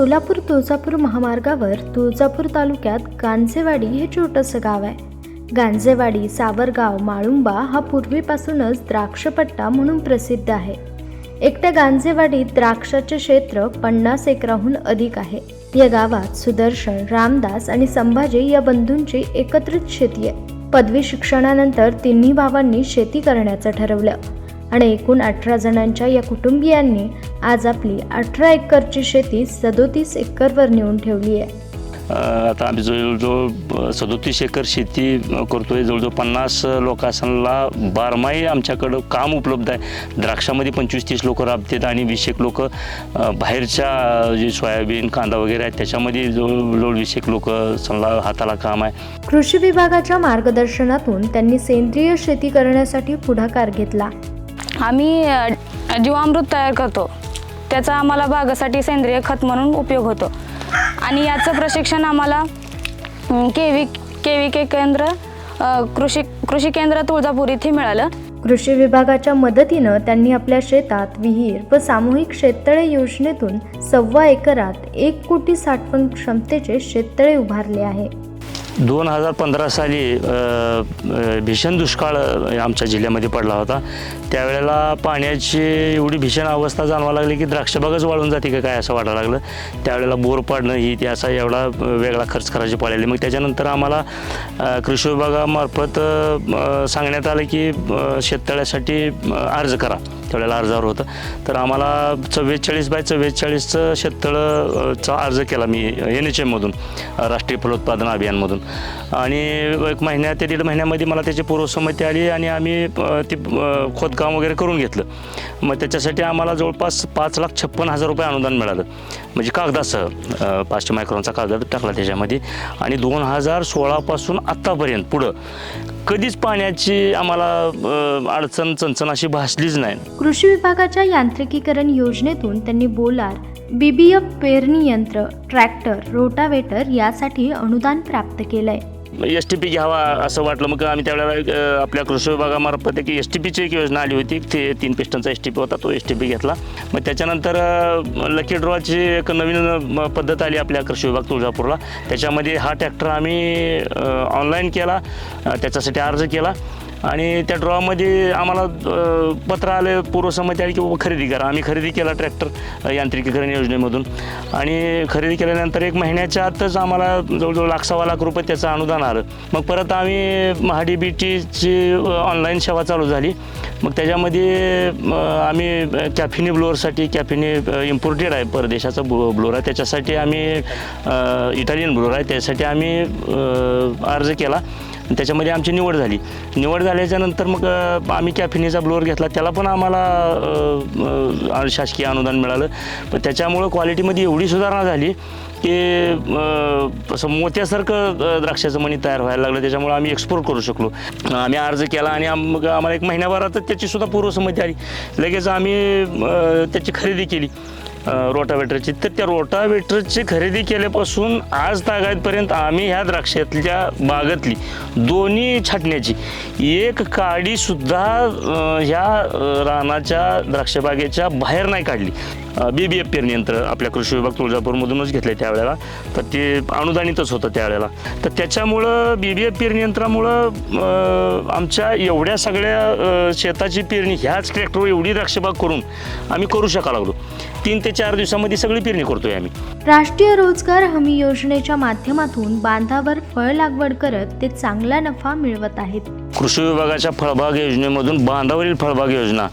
सोलापूर तुळजापूर महामार्गावर तुळजापूर तालुक्यात गांजेवाडी हे छोटंसं गाव आहे. गांजेवाडी सावरगाव माळुंबा हा पूर्वीपासूनच द्राक्षपट्टा म्हणून प्रसिद्ध आहे. एकट्या गांजेवाडीत द्राक्षाचे क्षेत्र पन्नास एकराहून अधिक आहे. या गावात सुदर्शन रामदास आणि संभाजी या बंधूंची एकत्रित शेती आहे. पदवी शिक्षणानंतर तिन्ही भावांनी शेती करण्याचं ठरवलं. आणि एकूण अठरा जणांच्या या कुटुंबियांनी आज आपली अठरा एकरची शेती सदोतीस एकरवर नेऊन ठेवली आहे. आता आम्ही जवळजवळ सदोतीस एकर शेती करतोय. जवळजवळ पन्नास लोकांना बारमाही आमच्याकडं काम उपलब्ध आहे. द्राक्षामध्ये पंचवीस तीस लोक राबतात आणि वीस एक लोक बाहेरच्या जे सोयाबीन कांदा वगैरे आहे त्याच्यामध्ये जवळजवळ वीस एक लोक समजा हाताला काम आहे. कृषी विभागाच्या मार्गदर्शनातून त्यांनी सेंद्रिय शेती करण्यासाठी पुढाकार घेतला. आम्ही जीवामृत तयार करतो. त्याचा आम्हाला बागासाठी सेंद्रिय खत म्हणून उपयोग होतो. आणि याचं प्रशिक्षण आम्हाला K V K V K केंद्र कृषी कृषी केंद्र तुळजापूर इथे मिळालं. कृषी विभागाच्या मदतीनं त्यांनी आपल्या शेतात विहीर व सामूहिक शेततळे योजनेतून सव्वा एकरात एक कोटी साठवण क्षमतेचे शेततळे उभारले आहे. दोन हजार पंधरा साली भीषण दुष्काळ आमच्या जिल्ह्यामध्ये पडला होता. त्यावेळेला पाण्याची एवढी भीषण अवस्था जाणवा लागली की द्राक्षबागच वाळून जाते का काय असं वाटायला लागलं. त्यावेळेला बोर पाडणं ही ते असा एवढा वेगळा खर्च करायची पडायली मग त्याच्यानंतर आम्हाला कृषी विभागामार्फत सांगण्यात आलं की शेततळ्यासाठी अर्ज करा. त्यावेळेला अर्जावर होतं. तर आम्हाला चव्वेचाळीस बाय चव्वेचाळीसचं शेततळंचा अर्ज केला मी एन एच एममधून राष्ट्रीय फलोत्पादन अभियानमधून. आणि एक महिन्या ते दीड महिन्यामध्ये मला त्याची पूर्वसंमती आली आणि आम्ही ती ते खोदकाम वगैरे करून घेतलं. मग त्याच्यासाठी आम्हाला जवळपास पाच लाख छप्पन हजार रुपये अनुदान मिळालं. म्हणजे कागदासह पाचशे मायक्रॉनचा कागद टाकला त्याच्यामध्ये. आणि दोन हजार सोळापासून आत्तापर्यंत पुढं कधीच पाण्याची आम्हाला अडचण चणचण अशी भासलीच नाही. कृषी विभागाच्या यांत्रिकीकरण योजनेतून त्यांनी बोलार बीबीएफ पेरणी यंत्र ट्रॅक्टर रोटावेटर यासाठी अनुदान प्राप्त केलंय. एस टी पी घ्यावा असं वाटलं. मग आम्ही त्यावेळेला आपल्या कृषी विभागामार्फत एक एस टी पीची एक योजना आली होती. ते तीन पिस्टनचा एस टी पी होता तो एस टी पी घेतला. मग त्याच्यानंतर लकी ड्रॉची एक नवीन पद्धत आली आपल्या कृषी विभाग तुळजापूरला. त्याच्यामध्ये हा ट्रॅक्टर आम्ही ऑनलाईन केला. त्याच्यासाठी अर्ज केला. आणि त्या ड्रॉमध्ये आम्हाला पत्र आले पूर्वसंमती आली की बाबा खरेदी करा. आम्ही खरेदी केला ट्रॅक्टर यांत्रिकीकरण योजनेमधून. आणि खरेदी केल्यानंतर एक महिन्याच्या आतच आम्हाला जवळजवळ लाख सव्वा लाख रुपये त्याचं अनुदान आलं. मग परत आम्ही महाडी बी टीची ऑनलाईन सेवा चालू झाली. मग त्याच्यामध्ये आम्ही कॅफिनी ब्लोअरसाठी कॅफिनी इम्पोर्टेड आहे परदेशाचा ब्लो ब्लोअर आहे. त्याच्यासाठी आम्ही इटालियन ब्लोअर आहे. त्यासाठी आम्ही अर्ज केला. त्याच्यामध्ये आमची निवड झाली. निवड झाल्याच्यानंतर मग आम्ही कॅफिनीचा ब्लोअर घेतला. त्याला पण आम्हाला शासकीय अनुदान मिळालं. पण त्याच्यामुळं क्वालिटीमध्ये एवढी सुधारणा झाली की असं मोत्यासारखं द्राक्षाचं मणी तयार व्हायला लागलं. त्याच्यामुळे आम्ही एक्सपोर्ट करू शकलो. आम्ही अर्ज केला आणि मग आम्हाला एक महिन्याभरातच त्याची सुद्धा पूर्वसंमती आली. लगेच आम्ही त्याची खरेदी केली. रोटावेटरची. तर त्या रोटावेटरची खरेदी केल्यापासून आज तागायतपर्यंत आम्ही ह्या द्राक्षातल्या बागातली दोन्ही छाटण्याची. एक काडीसुद्धा ह्या रानाच्या द्राक्षबागेच्या बाहेर नाही काढली. बी बी एफ पेरणी यंत्र आपल्या कृषी विभाग तुळजापूरमधूनच घेतले त्यावेळेला. तर ते अनुदानितच होतं त्यावेळेला. तर त्याच्यामुळं बी बी एफ पेरणी यंत्रामुळं आमच्या एवढ्या सगळ्या शेताची पेरणी ह्याच ट्रॅक्टरवर एवढी द्राक्षबाग करून आम्ही करू शका लागलो. तीन ते चार दिवसामध्ये सगळी पेरणी करतोय आम्ही. राष्ट्रीय रोजगार हमी योजनेच्या माध्यमातून बांधावर फळ लागवड करत ते चांगला नफा मिळवत आहेत. कृषी विभागाच्या फळबाग योजनेमधून बांधावरील फळबाग योजना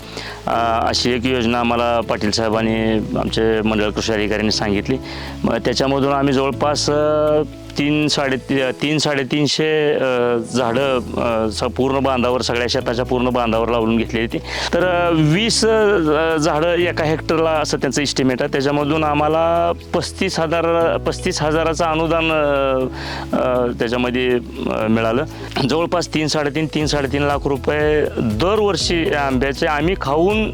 अशी एक योजना आम्हाला पाटील साहेबांनी आमचे मंडळ कृषी अधिकाऱ्यांनी सांगितली. मग त्याच्यामधून आम्ही जवळपास तीन साडे तीन साडेतीनशे झाडं स- पूर्ण बांधावर सगळ्या शेताच्या पूर्ण बांधावर लावून घेतली होती तर वीस झाडं एका हेक्टरला असं त्यांचं इस्टिमेट आहे. त्याच्यामधून आम्हाला पस्तीस हजार पस्तीस हजाराचं अनुदान त्याच्यामध्ये मिळालं. जवळपास तीन साडेतीन तीन साडेतीन लाख रुपये दरवर्षी आंब्याचे आम्ही खाऊन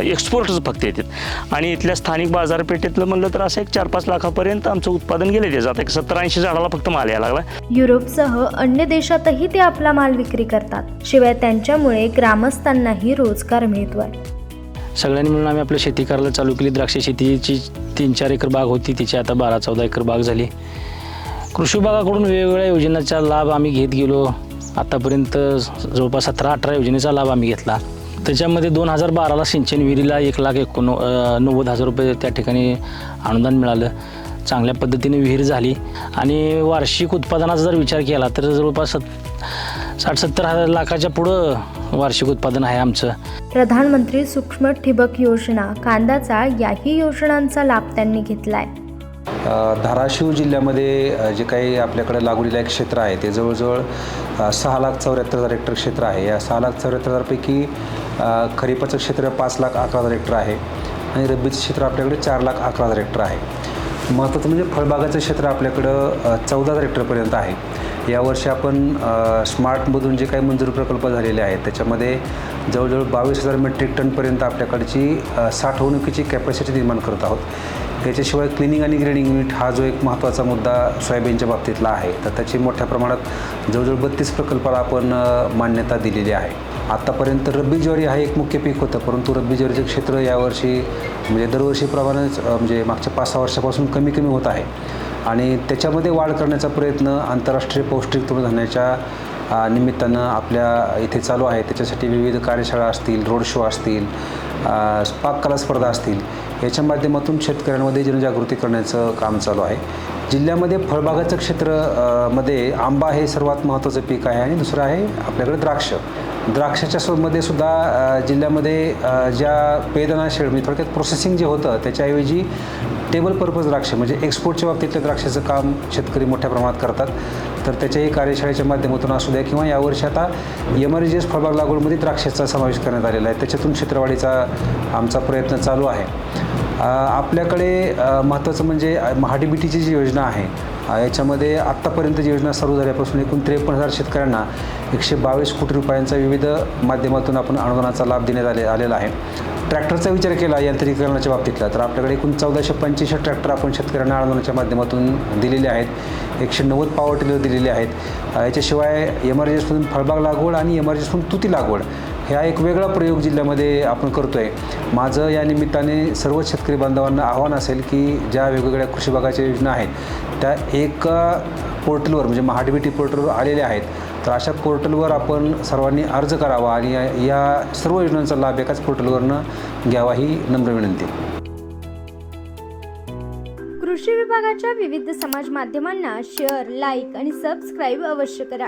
एक्सपोर्टच फक्त येतात. आणि इथल्या स्थानिक बाजारपेठेतलं म्हणलं तर असं एक चार पाच लाखापर्यंत आमचं उत्पादन गेले आता एक सत्तर ऐंशी झाडाला फक्त माल यायला लागला. युरोपसह अन्य देशातही ते आपला माल विक्री करतात. शिवाय त्यांच्यामुळे ग्रामस्थांनाही रोजगार मिळतोय सगळ्यांनी मिळून आम्ही आपलं शेती करायला चालू केली. द्राक्ष शेतीची तीन चार एकर बाग होती. तिची आता बारा चौदा एकर बाग झाली. कृषी विभागाकडून वेगवेगळ्या योजनांचा लाभ आम्ही घेत गेलो. आतापर्यंत जवळपास सतरा अठरा योजनेचा लाभ आम्ही घेतला. त्याच्यामध्ये दोन हजार बाराला सिंचन विहिरीला एक लाख एकोण नव्वद हजार रुपये त्या ठिकाणी अनुदान मिळालं. चांगल्या पद्धतीने विहीर झाली. आणि वार्षिक उत्पादनाचा जर विचार केला तर जवळपास सत साठ सत्तर हजार लाखाच्या पुढं वार्षिक उत्पादन आहे आमचं. प्रधानमंत्री सूक्ष्म ठिबक योजना कांद्याचा याही योजनांचा लाभ त्यांनी घेतलाय. धाराशिव जिल्ह्यामध्ये जे काही आपल्याकडे लागवडीला एक क्षेत्र आहे ते जवळजवळ सहा लाख चौऱ्याहत्तर हजार हेक्टर क्षेत्र आहे. या सहा लाख चौऱ्याहत्तर हजारपैकी खरीपाचं क्षेत्र पाच लाख अकरा हजार हेक्टर आहे आणि रब्बीचं क्षेत्र आपल्याकडे चार लाख अकरा हजार हेक्टर आहे. महत्त्वाचं म्हणजे फळबागाचं क्षेत्र आपल्याकडं चौदा हजार हेक्टरपर्यंत आहे. यावर्षी आपण स्मार्टमधून जे काही मंजूर प्रकल्प झालेले आहेत त्याच्यामध्ये जवळजवळ बावीस हजार मेट्रिक टनपर्यंत आपल्याकडची साठवणुकीची कॅपॅसिटी निर्माण करत आहोत. त्याच्याशिवाय क्लिनिंग आणि ग्रेडिंग युनिट हा जो एक महत्त्वाचा मुद्दा सोयाबीनच्या बाबतीतला आहे तर त्याची मोठ्या प्रमाणात जवळजवळ बत्तीस प्रकल्पाला आपण मान्यता दिलेली आहे. आत्तापर्यंत रब्बी ज्वारी हा एक मुख्य पीक होतं परंतु रब्बी ज्वारीचं क्षेत्र यावर्षी म्हणजे दरवर्षीप्रमाणेच म्हणजे मागच्या पाच सहा वर्षापासून कमी कमी होत आहे. आणि त्याच्यामध्ये वाढ करण्याचा प्रयत्न आंतरराष्ट्रीय पौष्टिक तृणधान्याच्या निमित्तानं आपल्या इथे चालू आहे. त्याच्यासाठी विविध कार्यशाळा असतील रोड शो असतील पाककला स्पर्धा असतील याच्या माध्यमातून शेतकऱ्यांमध्ये जनजागृती करण्याचं काम चालू आहे. जिल्ह्यामध्ये फळबागाचं क्षेत्रमध्ये आंबा हे सर्वात महत्त्वाचं पीक आहे आणि दुसरं आहे आपल्याकडे द्राक्ष. द्राक्षाच्या सोमध्ये सुद्धा जिल्ह्यामध्ये ज्या पेदना शेड म्हणजे थोडक्यात प्रोसेसिंग जे होतं त्याच्याऐवजी टेबल पर्पज द्राक्ष म्हणजे एक्सपोर्टच्या बाबतीतल्या द्राक्षाचं काम शेतकरी मोठ्या प्रमाणात करतात. तर त्याच्याही कार्यशाळेच्या माध्यमातून असू द्या किंवा यावर्षी आता एम फळबाग लागवडमध्ये द्राक्षाचा समावेश करण्यात आलेला आहे. त्याच्यातून क्षेत्रवाढीचा आमचा प्रयत्न चालू आहे. आपल्याकडे महत्त्वाचं म्हणजे महाडीबीटीची जी योजना आहे याच्यामध्ये आत्तापर्यंत जी योजना सुरू झाल्यापासून एकूण त्रेपन्न हजार शेतकऱ्यांना एकशे बावीस कोटी रुपयांचा विविध माध्यमातून आपण अनुदानाचा लाभ देण्यात आले आलेला आहे. ट्रॅक्टरचा विचार केला यांत्रिकीकरणाच्या बाबतीतला तर आपल्याकडे एकूण चौदाशे पंच्याऐंशी ट्रॅक्टर आपण शेतकऱ्यांना आंदोलनाच्या माध्यमातून दिलेले आहेत. एकशे नव्वद पॉवर टिलर दिलेले आहेत. याच्याशिवाय एमर्जन्सीमधून फळबाग लागवड आणि एमर्जन्सीमधून तुती लागवड ह्या एक वेगळा प्रयोग जिल्ह्यामध्ये आपण करतो आहे माझं या निमित्ताने सर्व शेतकरी बांधवांना आव्हान असेल की ज्या वेगवेगळ्या कृषी भागाच्या योजना आहेत त्या एका पोर्टलवर म्हणजे महाडीबीटी पोर्टलवर आलेल्या आहेत. तर अशा पोर्टलवर आपण सर्वांनी अर्ज करावा आणि या- सर्व योजनांचा लाभ एकाच पोर्टलवरनं घ्यावा ही नम्र विनंती. कृषी विभागाच्या विविध समाज माध्यमांना शेअर लाईक आणि सबस्क्राईब अवश्य करा.